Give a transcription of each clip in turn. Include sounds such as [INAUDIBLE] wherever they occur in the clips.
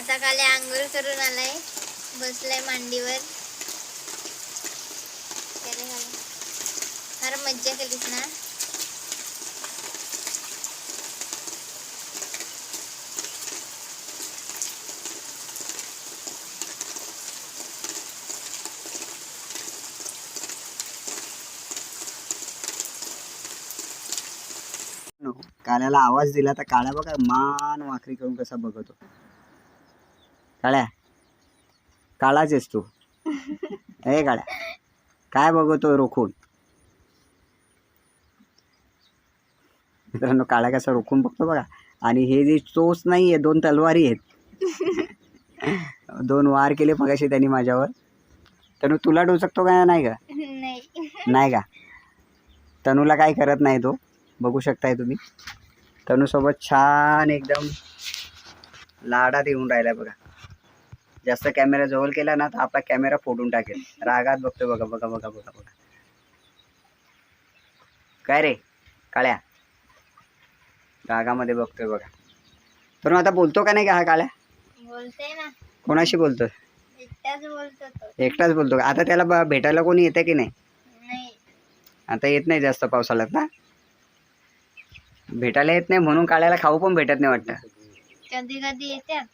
आता काले आंघोळ करून आलाय. बसलाय मांडीवर. फार मज्जा केलीस ना? काल्याला आवाज दिला तर काळ्या बघा मान वाकरी करून कसा बघतो. काळ्या. काळाच आहेस तू. ए काळ्या. काय बघतो रोखून? मित्रांनो काळ्या कसा रोखून बघतो बघा. आणि हे जे चोच नाही आहे दोन तलवारी आहेत. दोन वार केले मगाशी त्यांनी माझ्यावर. तनु तुला टोचकतो का नाही का? नाही. नाही का? तनूला काय करत नाही तो. बघू शकताय तुम्ही. तनूसोबत छान एकदम लाडात येऊन राहिलाय बघा. जास्त कॅमेरा जवळ केला ना तर आपला कॅमेरा फोडून टाकेल. रागात बघतोय बघा बघा बघा बघा बघा. काय रे? काळ्या? रागामध्ये बघतोय बघा. तनु आता बोलतो का नाही का हा काळ्या? बोलते ना. कोणाशी बोलतोय? एकटाच बोलतो एकटाच बोलतो का? आता त्याला भेटायला कोणी येतं की नाही? नाही. आता येत नाही जास्त पावसाळ्यात ना? भेटायला येत नाही म्हणून काळ्याला खाऊ पण भेटत नाही वाटतं. कधी कधी येतात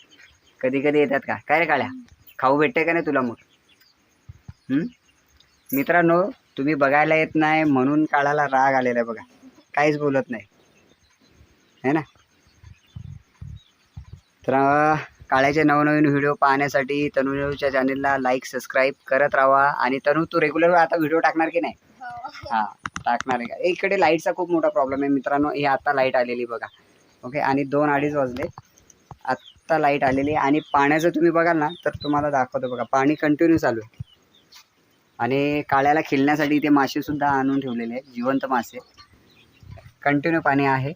कधी कधी येतात का? काय रे काळ्या? खाऊ भेटते का नाही तुला मग? मित्रांनो तुम्ही बघायला येत नाही म्हणून काळाला राग आलेला आहे बघा. काहीच बोलत नाही. है ना? तर काळ्याचे नवनवीन व्हिडिओ पाहण्यासाठी तनुच्या चॅनेलला लाईक सबस्क्राईब करत राहा. आणि तनु तू रेग्युलर आता व्हिडिओ टाकणार की नाही? हो. हा टाकणार आहे का? इकडे लाईटचा खूप मोठा प्रॉब्लेम आहे मित्रांनो. ही आता लाइट आलेली बघा. ओके आणि दोन अडीच वाजले. आत्ता लाइट आलेली आहे. आणि पाण्याचं तुम्ही बघाल ना तर तुम्हाला दाखवतो बघा. पाणी कंटिन्यू चालू आहे. आणि काळ्याला खेळण्यासाठी इथे मासेसुद्धा आणून ठेवलेले आहेत. जिवंत मासे. कंटिन्यू पाणी आहे.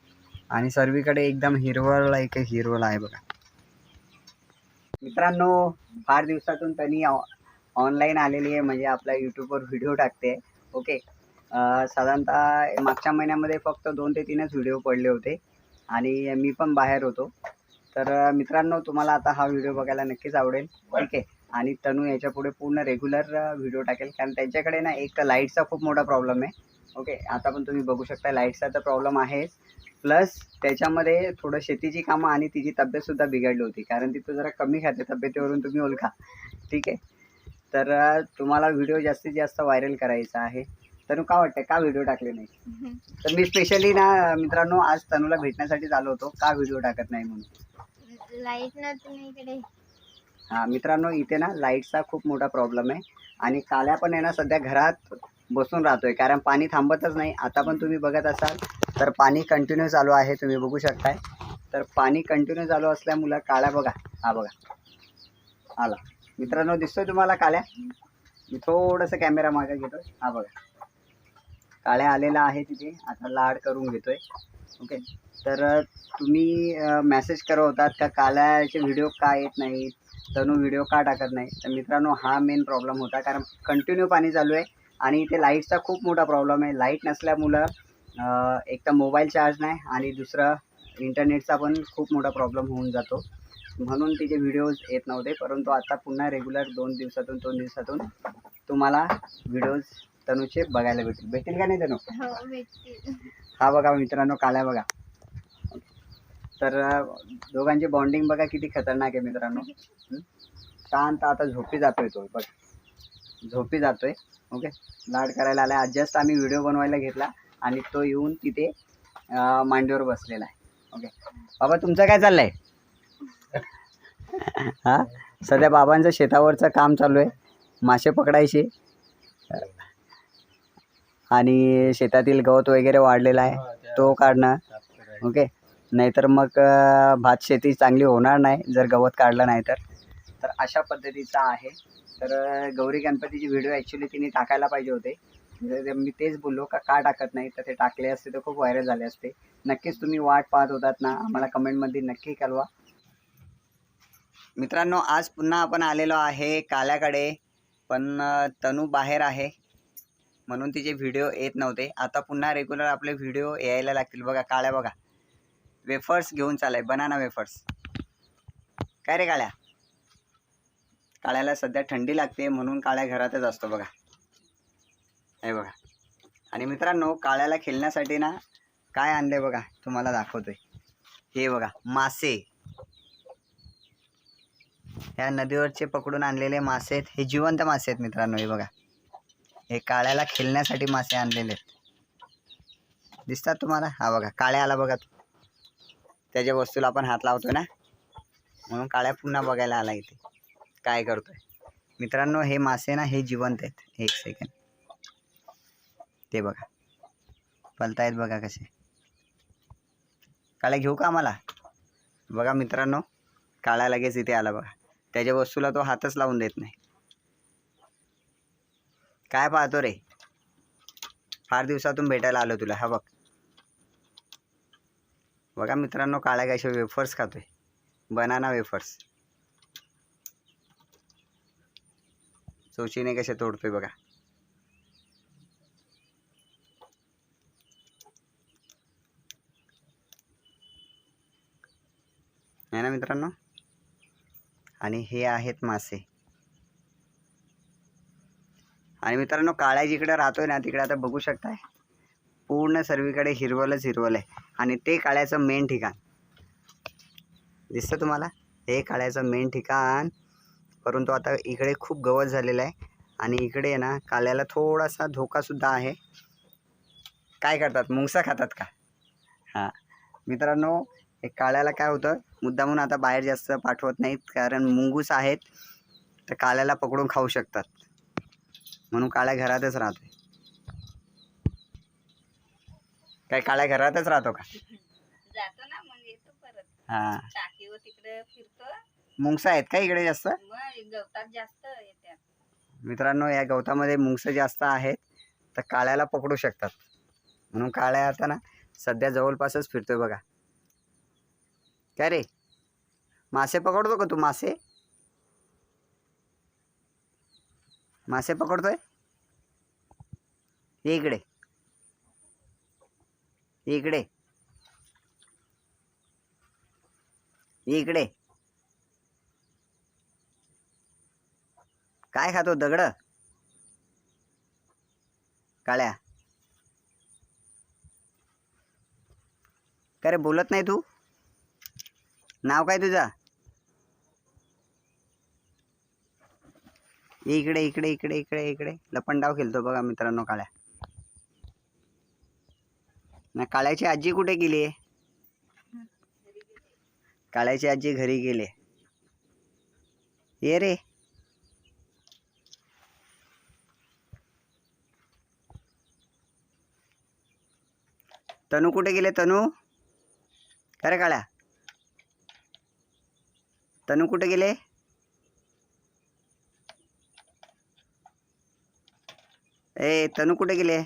आणि सर्वीकडे एकदम हिरवळ एक हिरवळ आहे बघा. मित्रांनो फार दिवसातून त्यांनी ऑनलाईन आलेली आहे. म्हणजे आपल्या यूट्यूबवर व्हिडिओ टाकते. ओके साधारणतः मागच्या महिन्यामध्ये फक्त दोन ते तीनच व्हिडिओ पडले होते. आणि मी पण बाहेर होतो. तर मित्रांनो तुम्हाला आता हा व्हिडिओ बघायला नक्कीच आवडेल. ठीक आहे? आणि तनू याच्यापुढे पूर्ण रेग्युलर व्हिडिओ टाकेल. कारण त्यांच्याकडे ना एक लाईटचा खूप मोठा प्रॉब्लेम आहे. ओके आता पण तुम्ही बघू शकता लाईटचा तर प्रॉब्लेम आहेच. प्लस त्याच्यामध्ये थोडं शेतीची कामं आणि तिची तब्येतसुद्धा बिघडली होती. कारण ती तो जरा कमी खाते तब्येतीवरून तुम्ही ओळखा ठीक आहे? तर तुम्हाला व्हिडिओ जास्तीत जास्त व्हायरल करायचा आहे. तनु का वाटतं का व्हिडिओ टाकले नाही? तर मी स्पेशली ना मित्रांनो आज तनूला भेटण्यासाठीच आलो होतो. का व्हिडिओ टाकत नाही म्हणून? लाइट नव्हती इकडे. हा मित्रांनो इथे ना लाईटचा खूप मोठा प्रॉब्लेम आहे. आणि काल्या पण आहे ना सध्या घरात बसून राहतोय कारण पाणी थांबतच नाही. आता पण तुम्ही बघत असाल तर पाणी कंटिन्यू चालू आहे तुम्ही बघू शकताय. तर पाणी कंटिन्यू चालू असल्यामुळं काळ्या बघा हा बघा. आला. मित्रांनो दिसतोय तुम्हाला काळ्या मी थोडंसं कॅमेरा मागे घेतोय. हा बघा. काळ्या आलेला आहे तिथे. आता लाड करून घेतोय. ओके? तर तुम्ही मेसेज करत होतात का काल्याचे व्हिडिओ का येत नाहीत? तनू व्हिडिओ का टाकत नाही? तर मित्रांनो हा मेन प्रॉब्लेम होता. कारण कंटिन्यू पाणी चालू आहे. आणि इथे लाईटचा खूप मोठा प्रॉब्लेम आहे. लाइट नसल्यामुळं एक तर मोबाईल चार्ज नाही आणि दुसरं इंटरनेटचा पण खूप मोठा प्रॉब्लेम होऊन जातो. म्हणून तिचे व्हिडिओज येत नव्हते. परंतु आता पुन्हा रेग्युलर दोन दिवसातून दोन दिवसातून तुम्हाला व्हिडिओज तनूचे बघायला भेटतील. भेटतील का नाही तनू? हो भेटतील. हा बघा मित्रांनो काल्या बघा. तर दोघांची बॉन्डिंग बघा किती खतरनाक आहे मित्रांनो. हं? शांत आता झोपी जातोय तो बघ. झोपी जातोय ओके? लाड करायला आला जस्ट आम्ही व्हिडिओ बनवायला घेतला आणि तो येऊन तिथे अ, मांडीवर बसलेला आहे ओके? बाबा तुमचं काय चाललंय? [LAUGHS] हा? सध्या बाबांचं शेतावरचं काम चालू आहे. मासे पकडायचे. आणि शेतातील गवत वगैरे वाढलेला आहे. तो काढणं ओके. नाहीतर मग भात शेती चांगली होणार नाही जर गवत काढलं नाही तर. तर अशा पद्धतीचा आहे. तर गौरी गणपतीची व्हिडिओ ॲक्च्युली तिने टाकायला पाहिजे होते. म्हणजे तर मी तेच बोललो का का टाकत नाही? तर ते टाकले असते तर खूप व्हायरल झाले असते. नक्कीच तुम्ही वाट पाहत होतात ना. आम्हाला कमेंटमध्ये नक्की कळवा. मित्रांनो आज पुन्हा आपण आलेलो आहे काल्याकडे. पण तनू बाहेर आहे. म्हणून तिचे व्हिडिओ येत नव्हते. आता पुन्हा रेग्युलर आपले व्हिडिओ यायला लागतील. बघा काळ्या बघा. वेफर्स घेऊन चालाय बनाना वेफर्स काय रे काळ्या? काळ्याला सध्या थंडी लागते म्हणून काळ्या घरातच असतो बघा. हे बघा. आणि मित्रांनो काळ्याला खेळण्यासाठी ना काय आणले बघा? तुम्हाला दाखवतोय. हे बघा मासे. ह्या नदीवरचे पकडून आणलेले मासे आहेत. हे जिवंत मासे आहेत मित्रांनो हे बघा. हे काळ्याला खेळण्यासाठी मासे आणलेले आहेत. दिसतात तुम्हाला? हा बघा काळ्या आला बघा त्याच्या वस्तूला आपण हात लावतो ना? म्हणून काळ्या पुन्हा बघायला आला इथे. काय करतोय? मित्रांनो हे मासे ना हे जिवंत आहेत. एक सेकंड ते बघा. पलतायत बघा कसे. काळ्या घेऊ का आम्हाला? बघा मित्रांनो काळ्या लगेच इथे आला बघा. त्याच्या वस्तूला तो हातच लावून देत नाही. काय पाहतो रे? फार दिवसातून भेटायला आलो तुला हा बघ. बघा मित्रांनो काळ्या कशा वेफर्स खातोय. बनाना वेफर्स चोचीने कसे तोडतोय बघा. आहे ना मित्रांनो? आणि हे आहेत मासे. आणि मित्रांनो काळ्या जिकडे राहतोय ना तिकडे आता बघू शकताय. पूर्ण सर्वीकडे हिरवलच हिरवल आहे. आणि ते काळ्याचं मेन ठिकाण. दिसतं तुम्हाला? हे काळ्याचं मेन ठिकाण. परंतु आता इकडे खूप गवत झालेलं आहे. आणि इकडे आहे ना काल्याला थोडासा धोकासुद्धा आहे. काय करतात? मुंगसा खातात का? हां. मित्रांनो हे काळ्याला काय होतं? मुद्दामून आता बाहेर जास्त पाठवत नाहीत. कारण मुंगूस आहेत. तर काल्याला पकडून खाऊ शकतात. म्हणून काळ्या घरातच राहतोय. काय काळ्या घरातच राहतो का? जातो ना मग येतो परत. हां. टाकीवर तिकडे फिरतो. मुंगसा आहेत का इकडे जास्त? मग गवतात जास्त येतात मित्रांनो या गवतामध्ये मुंगस जास्त आहेत तर काळ्याला पकडू शकतात. म्हणून काळ्या आता ना सध्या जवळपासच फिरतोय बघा. काय रे? मासे पकडतो का तू मासे? मासे पकडतोय? ये इकडे. इकडे. इकडे. काय खातो दगड? काळ्या. का रे बोलत नाही तू? नाव काय तुझा? इकडे इकडे इकडे इकडे इकडे. लपंडाव खेळतो बघा मित्रांनो काळ्या. ना काळ्याची आजी कुठे गेली काळ्याची आजी घरी गेली ये रे. तनू कुठे गेले तनू? अरे काळ्या. तनू कुठे गेले? ए तनू कुठे गेले